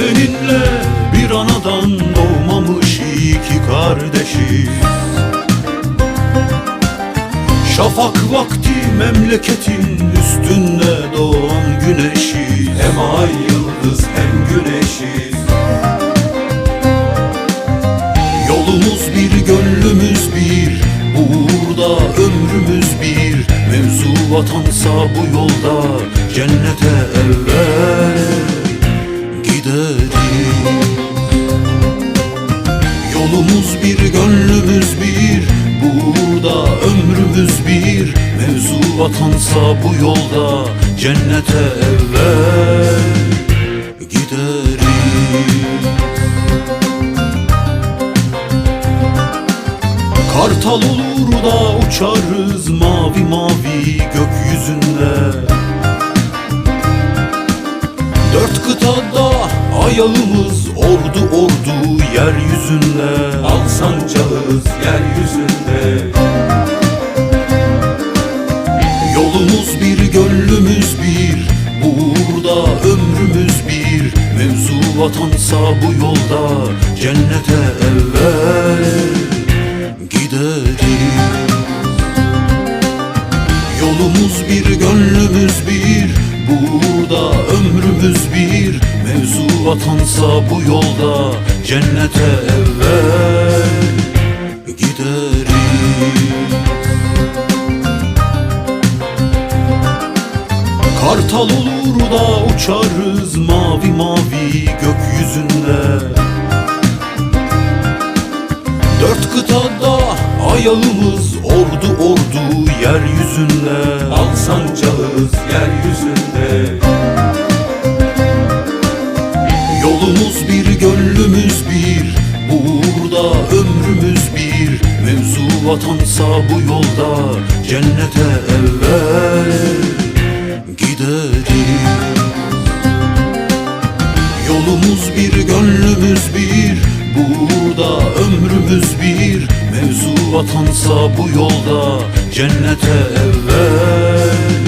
seninle bir anadan doğmamış iki kardeşiz Şafak vakti memleketin üstünde doğan güneşiz Hem ay yıldız hem güneşiz Yolumuz bir gönlümüz bir Burada ömrümüz bir. Mevzu vatansa bu yolda Cennete evvel gideriz Yolumuz bir, gönlümüz bir Burada ömrümüz bir. Mevzu vatansa bu yolda Cennete evvel gideriz. Kartal olur da uçarız mavi mavi gökyüzünde. Dört kıtada ayağımız ordu ordu yeryüzünde. Al sancağız yeryüzünde. Yolumuz bir gönlümüz bir Burada ömrümüz bir. Mevzu vatansa bu yolda Cennete evvel gideriz. Yolumuz bir gönlümüz bir Burada ömrümüz bir. Mevzu vatansa bu yolda Cennete evvel gideriz. Kartal olur da uçarız mavi mavi gökyüzünde. Dört kıtada ayağımız ordu ordu yeryüzünde. Al sancağız yeryüzünde vatansa bu yolda Cennete evvel gideriz. Yolumuz bir gönlümüz bir Burada ömrümüz bir. Mevzu vatansa bu yolda Cennete evvel